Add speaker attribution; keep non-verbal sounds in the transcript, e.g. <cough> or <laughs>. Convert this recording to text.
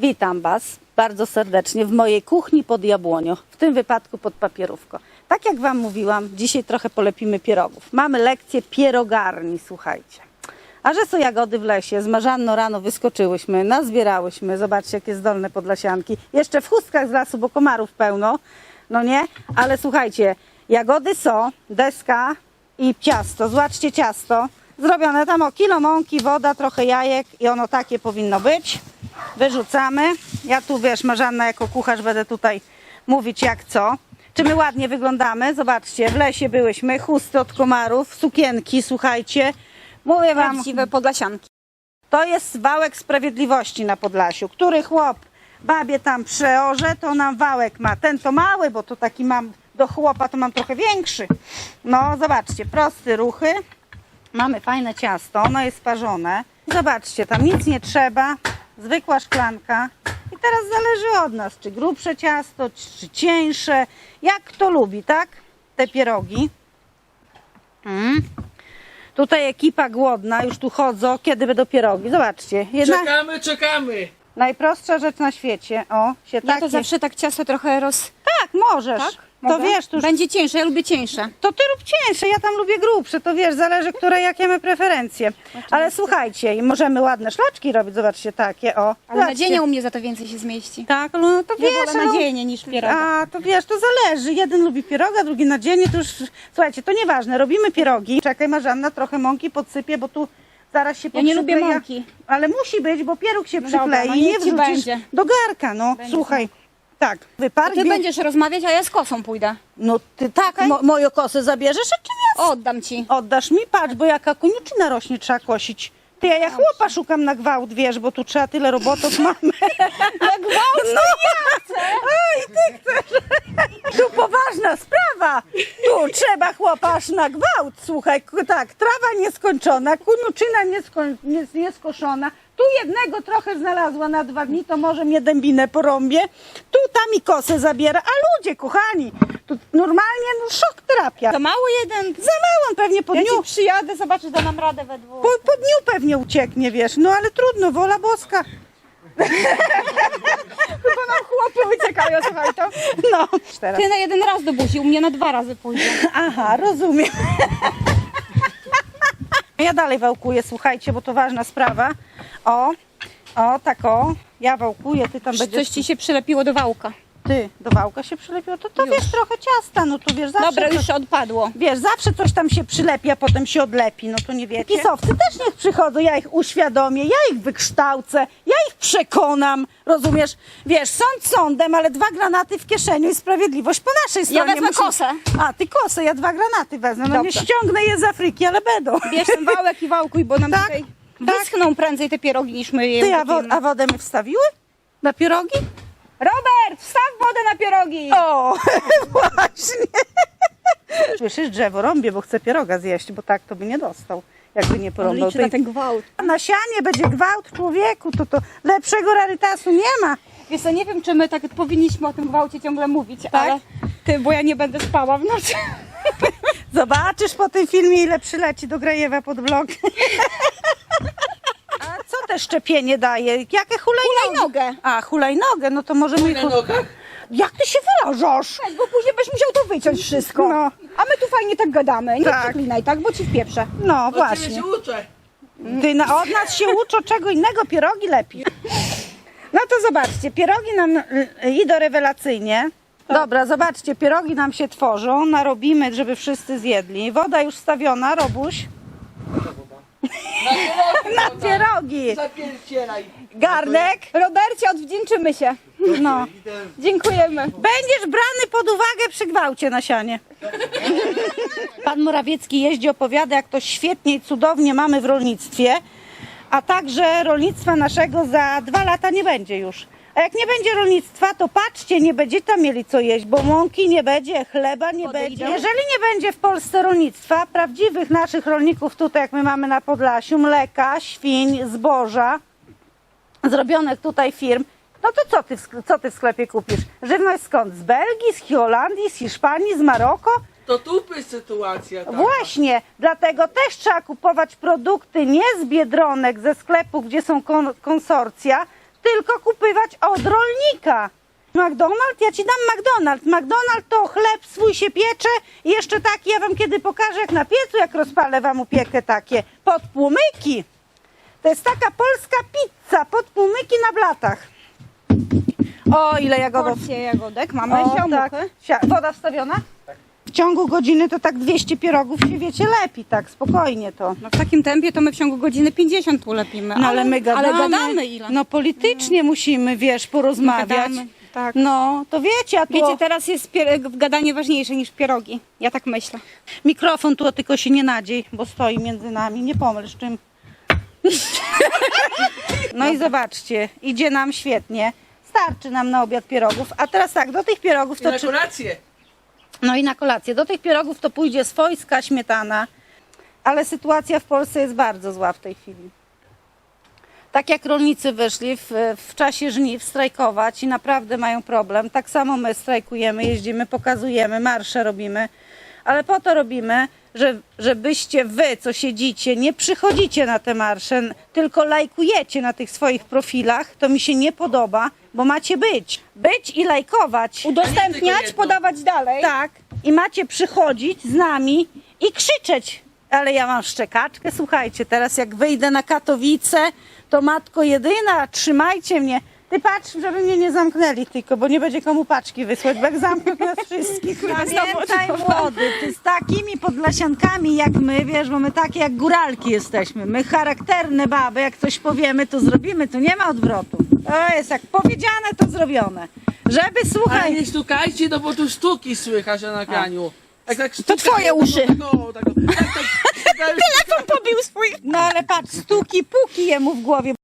Speaker 1: Witam Was bardzo serdecznie w mojej kuchni pod jabłonią, w tym wypadku pod papierówką. Tak jak Wam mówiłam, dzisiaj trochę polepimy pierogów. Mamy lekcję pierogarni, słuchajcie. A że są jagody w lesie, z Marzanno rano wyskoczyłyśmy, nazbierałyśmy, zobaczcie jakie zdolne podlasianki. Jeszcze w chustkach z lasu, bo komarów pełno, no nie? Ale słuchajcie, jagody są, deska i ciasto. Zobaczcie ciasto. Zrobione tam o kilo mąki, woda, trochę jajek i ono takie powinno być. Wyrzucamy. Ja tu wiesz, Marzanna jako kucharz będę tutaj mówić jak co. Czy my ładnie wyglądamy? Zobaczcie, w lesie byłyśmy, chusty od komarów, sukienki, słuchajcie. Mówię wam,
Speaker 2: Prawdziwe podlasianki.
Speaker 1: to jest wałek sprawiedliwości na Podlasiu, który chłop babie tam przeorze, to nam wałek ma. Ten to mały, bo to taki mam do chłopa, to mam trochę większy. No, zobaczcie, proste ruchy. Mamy fajne ciasto, ono jest parzone. Zobaczcie, tam nic nie trzeba, zwykła szklanka. I teraz zależy od nas, czy grubsze ciasto, czy cieńsze, jak kto lubi, tak? Te pierogi. Mm. Tutaj ekipa głodna, już tu chodzą, kiedy będą pierogi. Zobaczcie, jedna
Speaker 3: Czekamy, czekamy.
Speaker 1: najprostsza rzecz na świecie. O, się
Speaker 2: Ja to zawsze tak ciasto trochę roz...
Speaker 1: Możesz.
Speaker 2: Tak?
Speaker 1: To
Speaker 2: Mogę?
Speaker 1: wiesz, to, już...
Speaker 2: Będzie cieńsze, ja lubię cieńsze.
Speaker 1: to ty rób cieńsze, ja tam lubię grubsze, to wiesz, zależy, które jakie mamy preferencje. Ale słuchajcie, i możemy ładne szlaczki robić, zobaczcie, takie, o.
Speaker 2: Ale
Speaker 1: Zobaczcie.
Speaker 2: nadzienie u mnie za to więcej się zmieści.
Speaker 1: Tak, no to
Speaker 2: Ja
Speaker 1: wiesz,
Speaker 2: wolę
Speaker 1: no,
Speaker 2: nadzienie niż pieroga.
Speaker 1: A, to wiesz, to zależy. Jeden lubi pieroga, drugi nadzienie, to już... Słuchajcie, to nieważne, robimy pierogi. Czekaj, Marzanna, trochę mąki podsypie, bo tu zaraz się
Speaker 2: Ja nie lubię mąki.
Speaker 1: Ale musi być, bo pieróg się
Speaker 2: No dobra,
Speaker 1: przyklei
Speaker 2: no
Speaker 1: i nie
Speaker 2: ci
Speaker 1: wrzucisz
Speaker 2: będzie.
Speaker 1: do garka, no. Słuchaj, tak, wypark.
Speaker 2: Ty
Speaker 1: bie-
Speaker 2: będziesz rozmawiać, a ja z kosą pójdę.
Speaker 1: No ty tak, mo- moją kosę zabierzesz, a czym ja
Speaker 2: Oddam ci.
Speaker 1: Oddasz mi? Patrz, bo jaka koniuczyna rośnie, trzeba kosić. Ty, ja, ja chłopa szukam na gwałt, wiesz, bo tu trzeba tyle robotów <laughs> mamy. na gwałt? No ja chcę! Oj, ty chcesz! <laughs> Tu poważna sprawa! Tu trzeba chłopa aż na gwałt, słuchaj, k- tak, trawa nieskończona, koniuczyna niesko- nie, nieskoszona, tu jednego trochę znalazła na dwa dni, to może mnie dębinę porąbie, tu ta mi kosę zabiera, a ludzie, kochani, tu normalnie no szok terapia.
Speaker 2: To mało jeden.
Speaker 1: Za mało, on pewnie po
Speaker 2: Ja
Speaker 1: dniu,
Speaker 2: ci przyjadę, zobaczysz, da nam radę we dwóch.
Speaker 1: po, po dniu pewnie ucieknie, wiesz, no ale trudno, wola boska. <laughs>
Speaker 2: Chyba nam chłopy uciekają, słuchaj to.
Speaker 1: No. Teraz.
Speaker 2: Ty na jeden raz do buzi, u mnie na dwa razy pójdzie.
Speaker 1: Aha, rozumiem. Ja dalej wałkuję, słuchajcie, bo to ważna sprawa. O, o, tak o, ja wałkuję, ty tam
Speaker 2: Coś
Speaker 1: będziesz...
Speaker 2: ci się przylepiło do wałka.
Speaker 1: Ty, do wałka się przylepiło, to to
Speaker 2: Już.
Speaker 1: wiesz, trochę ciasta, no to wiesz, zawsze...
Speaker 2: Dobra,
Speaker 1: coś-
Speaker 2: już odpadło.
Speaker 1: Wiesz, zawsze coś tam się przylepi, a potem się odlepi, no to nie wiecie. Pisowcy też niech przychodzą, ja ich uświadomię, ja ich wykształcę, ja ich przekonam, rozumiesz? Wiesz, sąd sądem, ale dwa granaty w kieszeni i sprawiedliwość po naszej stronie.
Speaker 2: wezmę kosę.
Speaker 1: A, ty kosę, ja dwa granaty wezmę, no nie
Speaker 2: Dobrze.
Speaker 1: ściągnę je z Afryki, ale będą.
Speaker 2: Bierz ten wałek i wałkuj, bo nam
Speaker 1: Tak,
Speaker 2: tutaj
Speaker 1: tak.
Speaker 2: wyschną prędzej te pierogi niż my je
Speaker 1: Ty, a, wo- a wodę mi wstawiły? Na pierogi?
Speaker 2: Robert, wstaw wodę na pierogi!
Speaker 1: O, <laughs> właśnie. Słyszysz, drzewo rąbie, bo chce pieroga zjeść, bo tak to by nie dostał, jakby nie porąbał.
Speaker 2: Liczę na
Speaker 1: tej-
Speaker 2: ten gwałt.
Speaker 1: Na sianie będzie gwałt człowieku, to to lepszego rarytasu nie ma.
Speaker 2: Wiesz co, nie wiem, czy my tak powinniśmy o tym gwałcie ciągle mówić,
Speaker 1: Tak?
Speaker 2: ale ty, bo ja nie będę spała w nocy.
Speaker 1: Zobaczysz po tym filmie, ile przyleci do Grajewa pod blok. <laughs> A co te szczepienie daje? Jakie hulajnogi?
Speaker 2: Hulajnogę.
Speaker 1: A, hulajnogę, no to możemy...
Speaker 3: Na nogach?
Speaker 1: Jak ty się wyrażasz?
Speaker 2: Tak, bo później byś musiał to wyciąć wszystko.
Speaker 1: No.
Speaker 2: A my tu fajnie tak gadamy. Nie
Speaker 1: Tak.
Speaker 2: przeklinaj, tak? Bo ci wpieprzę.
Speaker 1: No
Speaker 3: ciebie
Speaker 1: właśnie.
Speaker 3: się uczę.
Speaker 1: Ty na, od nas się uczą czego innego, pierogi lepiej. No to zobaczcie, pierogi nam y, idą rewelacyjnie. Dobra, zobaczcie, pierogi nam się tworzą, narobimy, żeby wszyscy zjedli. Woda już stawiona, Robuś. <laughs>
Speaker 3: Na pierogi. Zapierdzielaj.
Speaker 1: Garnek.
Speaker 2: Robercie, odwdzięczymy się.
Speaker 1: No.
Speaker 2: Dziękujemy.
Speaker 1: Będziesz brany pod uwagę przy gwałcie na sianie. Pan Morawiecki jeździ, opowiada, jak to świetnie i cudownie mamy w rolnictwie, a także rolnictwa naszego za dwa lata nie będzie już. A jak nie będzie rolnictwa, to patrzcie, nie będziecie tam mieli co jeść, bo mąki nie będzie, chleba nie będzie. Jeżeli nie będzie w Polsce rolnictwa, prawdziwych naszych rolników tutaj, jak my mamy na Podlasiu, mleka, świń, zboża, zrobionych tutaj firm, no to co ty, co ty w sklepie kupisz? Żywność skąd? Z Belgii, z Holandii, z Hiszpanii, z Maroko?
Speaker 3: To tupy sytuacja taka.
Speaker 1: Właśnie, dlatego też trzeba kupować produkty nie z biedronek, ze sklepów, gdzie są kon- konsorcja, tylko kupywać od rolnika. McDonald's, ja ci dam McDonald's. McDonald's to chleb swój się piecze i jeszcze taki, ja wam kiedy pokażę, jak na piecu, jak rozpalę wam upiekę takie podpłomyki. To jest taka polska pizza, podpłomyki na blatach. O, ile jagodów.
Speaker 2: Porcje jagodek, mamy
Speaker 1: O,
Speaker 2: siamuchy.
Speaker 1: tak. Woda wstawiona? W ciągu godziny to tak 200 pierogów się wiecie lepi, tak spokojnie to.
Speaker 2: No w takim tempie to my w ciągu godziny 50 ulepimy.
Speaker 1: No ale my gadamy.
Speaker 2: Ale gadamy ile?
Speaker 1: No politycznie musimy, wiesz, porozmawiać.
Speaker 2: Gadamy, tak.
Speaker 1: No, to wiecie, a tu
Speaker 2: Wiecie, teraz jest pier- gadanie ważniejsze niż pierogi. Ja tak myślę.
Speaker 1: mikrofon tu tylko się nie nadziej, bo stoi między nami, nie pomyl z czym. <laughs> No i zobaczcie, idzie nam świetnie. Starczy nam na obiad pierogów, a teraz tak, do tych pierogów
Speaker 3: I
Speaker 1: to
Speaker 3: na
Speaker 1: czy... No i na kolację. Do tych pierogów to pójdzie swojska śmietana, ale sytuacja w Polsce jest bardzo zła w tej chwili. Tak jak rolnicy wyszli w, w czasie żniw strajkować i naprawdę mają problem, tak samo my strajkujemy, jeździmy, pokazujemy, marsze robimy, ale po to robimy, że, żebyście wy, co siedzicie, nie przychodzicie na te marsze, tylko lajkujecie na tych swoich profilach. To mi się nie podoba, bo macie być. Być i lajkować.
Speaker 2: Udostępniać, podawać dalej.
Speaker 1: Tak. I macie przychodzić z nami i krzyczeć. Ale ja mam szczekaczkę, słuchajcie, teraz jak wyjdę na Katowice, to matko jedyna, trzymajcie mnie. Ty patrz, żeby mnie nie zamknęli tylko, bo nie będzie komu paczki wysłać, bo jak zamkną nas wszystkich. <laughs> Pamiętaj młody, ty z takimi podlasiankami jak my, wiesz, bo my takie jak góralki jesteśmy. My charakterne baby, jak coś powiemy, to zrobimy, tu nie ma odwrotu. To jest jak powiedziane, to zrobione. Żeby,
Speaker 3: Ale
Speaker 1: słuchaj,
Speaker 3: nie stukajcie, no bo tu sztuki słychać na nagraniu. Jak tak
Speaker 2: To twoje uszy.
Speaker 3: Tak, o, tak, tak, tak, tak,
Speaker 2: Telefon pobił swój.
Speaker 1: No ale patrz, stuki, puki jemu w głowie.